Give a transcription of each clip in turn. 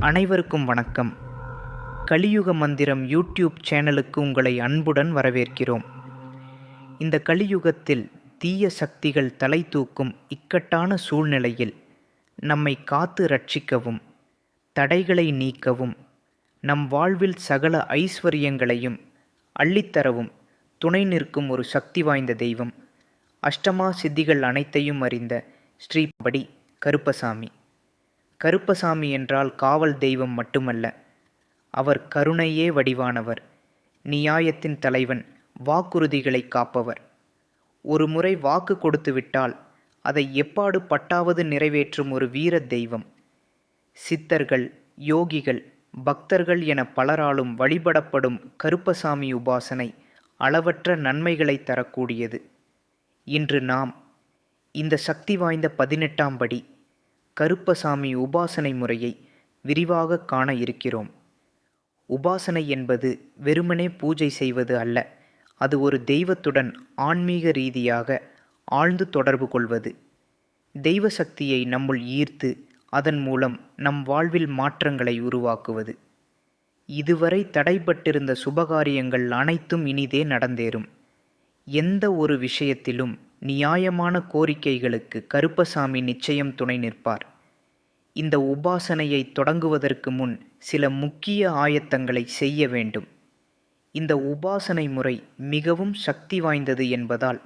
அனைவருக்கும் வணக்கம். கலியுக மந்திரம் யூடியூப் சேனலுக்கு உங்களை அன்புடன் வரவேற்கிறோம். இந்த கலியுகத்தில் தீய சக்திகள் தலை தூக்கும் இக்கட்டான சூழ்நிலையில் நம்மை காத்து ரட்சிக்கவும் தடைகளை நீக்கவும் நம் வாழ்வில் சகல ஐஸ்வர்யங்களையும் அள்ளித்தரவும் துணை நிற்கும் ஒரு சக்தி வாய்ந்த தெய்வம் அஷ்டமா சித்திகள் அனைத்தையும் அறிந்த ஸ்ரீபடி கருப்பசாமி. கருப்பசாமி என்றால் காவல் தெய்வம் மட்டுமல்ல. அவர் கருணையே வடிவானவர். நியாயத்தின் தலைவன் வாக்குறுதிகளை காப்பவர். ஒரு முறை வாக்கு கொடுத்துவிட்டால் அதை எப்பாடு பட்டாவது நிறைவேற்றும் ஒரு வீர தெய்வம். சித்தர்கள் யோகிகள் பக்தர்கள் என பலராலும் வழிபடப்படும் கருப்பசாமி உபாசனை அளவற்ற நன்மைகளை தரக்கூடியது. இன்று நாம் இந்த சக்தி வாய்ந்த பதினெட்டாம் படி கருப்பசாமி உபாசனை முறையை விரிவாக காண இருக்கிறோம். உபாசனை என்பது வெறுமனே பூஜை செய்வது அல்ல அது ஒரு தெய்வத்துடன் ஆன்மீக ரீதியாக ஆழ்ந்து தொடர்பு கொள்வது. தெய்வ சக்தியை நம்முள் ஈர்த்து அதன் மூலம் நம் வாழ்வில் மாற்றங்களை உருவாக்குவது. இதுவரை தடைபட்டிருந்த சுபகாரியங்கள் அனைத்தும் இனிதே நடந்தேறும். எந்த ஒரு விஷயத்திலும் நியாயமான கோரிக்கைகளுக்கு கருப்பசாமி நிச்சயம் துணை நிற்பார். இந்த உபாசனையை தொடங்குவதற்கு முன் சில முக்கிய ஆயத்தங்களை செய்ய வேண்டும். இந்த உபாசனை முறை மிகவும் சக்தி வாய்ந்தது என்பதால்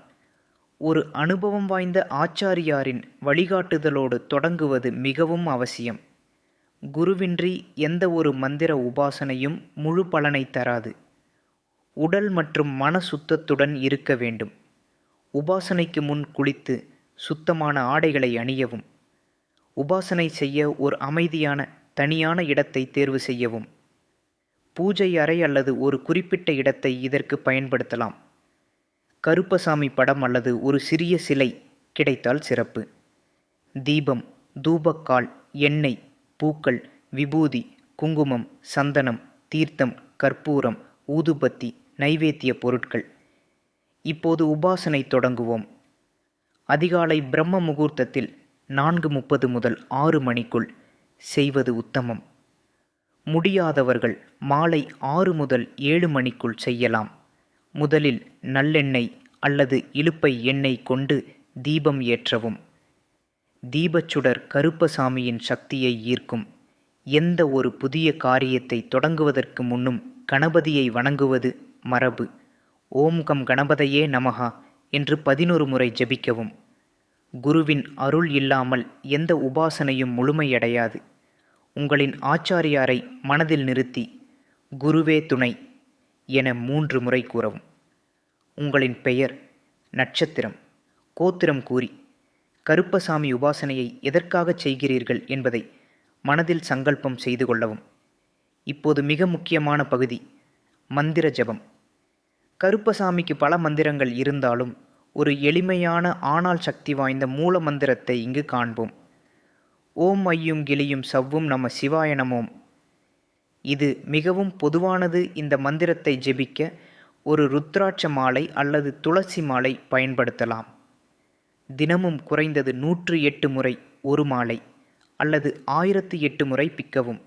ஒரு அனுபவம் வாய்ந்த ஆச்சாரியாரின் வழிகாட்டுதலோடு தொடங்குவது மிகவும் அவசியம். குருவின்றி எந்த ஒரு மந்திர உபாசனையும் முழு பலனை தராது. உடல் மற்றும் மன சுத்தத்துடன் இருக்க வேண்டும். உபாசனைக்கு முன் குளித்து சுத்தமான ஆடைகளை அணியவும். உபாசனை செய்ய ஒரு அமைதியான தனியான இடத்தை தேர்வு செய்யவும். பூஜை அறை அல்லது ஒரு குறிப்பிட்ட இடத்தை இதற்கு பயன்படுத்தலாம். கருப்பசாமி படம் அல்லது ஒரு சிறிய சிலை கிடைத்தால் சிறப்பு. தீபம் தூபக்கால் எண்ணெய் பூக்கள் விபூதி குங்குமம் சந்தனம் தீர்த்தம் கற்பூரம் ஊதுபத்தி நைவேத்திய பொருட்கள். இப்போது உபாசனை தொடங்குவோம். அதிகாலை பிரம்ம முகூர்த்தத்தில் நான்கு முப்பது முதல் ஆறு மணிக்குள் செய்வது உத்தமம். முடியாதவர்கள் மாலை ஆறு முதல் ஏழு மணிக்குள் செய்யலாம். முதலில் நல்லெண்ணெய் அல்லது இலுப்பை எண்ணெய் கொண்டு தீபம் ஏற்றவும். தீபச்சுடர் கருப்பசாமியின் சக்தியை ஈர்க்கும். எந்த ஒரு புதிய காரியத்தை தொடங்குவதற்கு முன்னும் கணபதியை வணங்குவது மரபு. ஓம் கம் கணபதையே நமகா என்று பதினொரு முறை ஜெபிக்கவும். குருவின் அருள் இல்லாமல் எந்த உபாசனையும் முழுமையடையாது. உங்களின் ஆச்சாரியாரை மனதில் நிறுத்தி குருவே துணை என மூன்று முறை கூறவும். உங்களின் பெயர் நட்சத்திரம் கோத்திரம் கூறி கருப்பசாமி உபாசனையை எதற்காகச் செய்கிறீர்கள் என்பதை மனதில் சங்கல்பம் செய்து கொள்ளவும். இப்போது மிக முக்கியமான பகுதி மந்திர ஜபம். கருப்பசாமிக்கு பல மந்திரங்கள் இருந்தாலும் ஒரு எளிமையான ஆனால் சக்தி வாய்ந்த மூல மந்திரத்தை இங்கு காண்போம். ஓம் ஐயும் கிளியும் சவ்வும் நம சிவாய நமோம். இது மிகவும் பொதுவானது. இந்த மந்திரத்தை ஜெபிக்க ஒரு ருத்ராட்ச மாலை அல்லது துளசி மாலை பயன்படுத்தலாம். தினமும் குறைந்தது நூற்று எட்டு முறை ஒரு மாலை அல்லது ஆயிரத்து எட்டு முறை பிக்கவும்.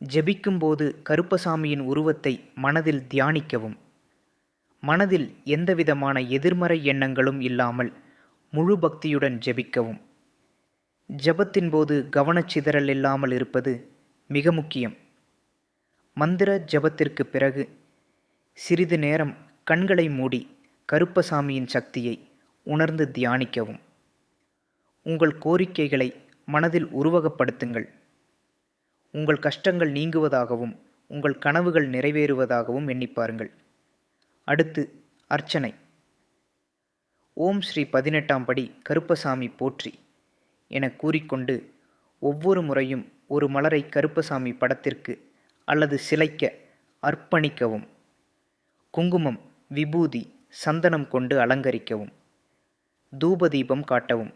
ஜெபிக்கும்போது கருப்பசாமியின் உருவத்தை மனதில் தியானிக்கவும். மனதில் எந்தவிதமான எதிர்மறை எண்ணங்களும் இல்லாமல் முழு பக்தியுடன் ஜெபிக்கவும். ஜபத்தின் போது கவனச்சிதறல் இல்லாமல் இருப்பது மிக முக்கியம். மந்திர ஜபத்திற்கு பிறகு சிறிது நேரம் கண்களை மூடி கருப்பசாமியின் சக்தியை உணர்ந்து தியானிக்கவும். உங்கள் கோரிக்கைகளை மனதில் உருவகப்படுத்துங்கள். உங்கள் கஷ்டங்கள் நீங்குவதாகவும் உங்கள் கனவுகள் நிறைவேறுவதாகவும் எண்ணிப்பாருங்கள் அடுத்து அர்ச்சனை. ஓம் ஸ்ரீ பதினெட்டாம் படி கருப்பசாமி போற்றி என கூறிக்கொண்டு ஒவ்வொரு முறையும் ஒரு மலரை கருப்பசாமி படத்திற்கு அல்லது சிலைக்க அர்ப்பணிக்கவும். குங்குமம் விபூதி சந்தனம் கொண்டு அலங்கரிக்கவும். தூபதீபம் காட்டவும்.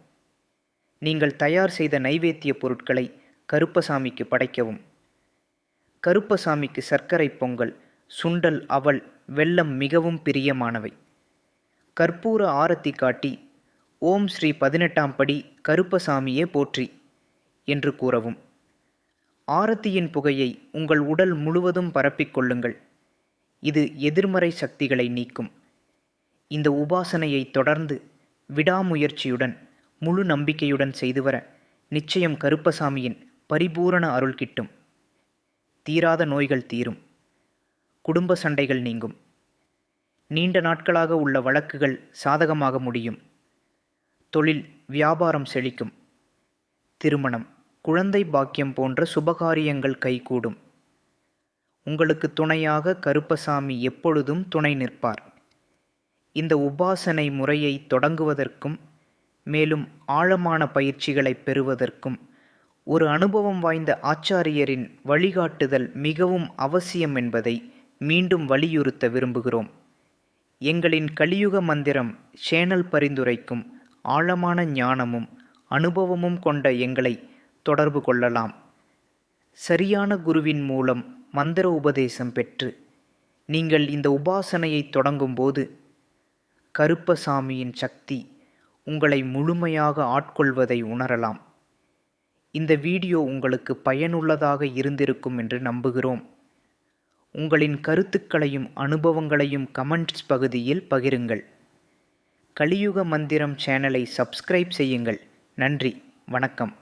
நீங்கள் தயார் செய்த நைவேத்திய பொருட்களை கருப்பசாமிக்கு படைக்கவும். கருப்பசாமிக்கு சர்க்கரை பொங்கல் சுண்டல் அவல் வெள்ளம் மிகவும் பிரியமானவை. கற்பூர ஆரத்தி காட்டி ஓம் ஸ்ரீ பதினெட்டாம் படி கருப்பசாமியே போற்றி என்று கூறவும். ஆரத்தியின் புகையை உங்கள் உடல் முழுவதும் பரப்பிக்கொள்ளுங்கள் இது எதிர்மறை சக்திகளை நீக்கும். இந்த உபாசனையை தொடர்ந்து விடாமுயற்சியுடன் முழு நம்பிக்கையுடன் செய்து வர நிச்சயம் கருப்பசாமியின் பரிபூரண அருள் கிட்டும். தீராத நோய்கள் தீரும். குடும்ப சண்டைகள் நீங்கும். நீண்ட நாட்களாக உள்ள வழக்குகள் சாதகமாக முடியும். தொழில் வியாபாரம் செழிக்கும். திருமணம் குழந்தை பாக்கியம் போன்ற சுபகாரியங்கள் கைகூடும். உங்களுக்கு துணையாக கருப்பசாமி எப்பொழுதும் துணை நிற்பார். இந்த உபாசனை முறையை தொடங்குவதற்கும் மேலும் ஆழமான பயிற்சிகளை பெறுவதற்கும் ஒரு அனுபவம் வாய்ந்த ஆச்சாரியரின் வழிகாட்டுதல் மிகவும் அவசியம் என்பதை மீண்டும் வலியுறுத்த விரும்புகிறோம். எங்களின் கலியுக மந்திரம் சேனல் பரிந்துரைக்கும் ஆழமான ஞானமும் அனுபவமும் கொண்ட எங்களை தொடர்பு கொள்ளலாம். சரியான குருவின் மூலம் மந்திர உபதேசம் பெற்று நீங்கள் இந்த உபாசனையை தொடங்கும்போது கருப்பசாமியின் சக்தி உங்களை முழுமையாக ஆட்கொள்வதை உணரலாம். இந்த வீடியோ உங்களுக்கு பயனுள்ளதாக இருந்திருக்கும் என்று நம்புகிறோம். உங்களின் கருத்துக்களையும் அனுபவங்களையும் கமெண்ட்ஸ் பகுதியில் பகிருங்கள். கலியுக மந்திரம் சேனலை சப்ஸ்கிரைப் செய்யுங்கள். நன்றி. வணக்கம்.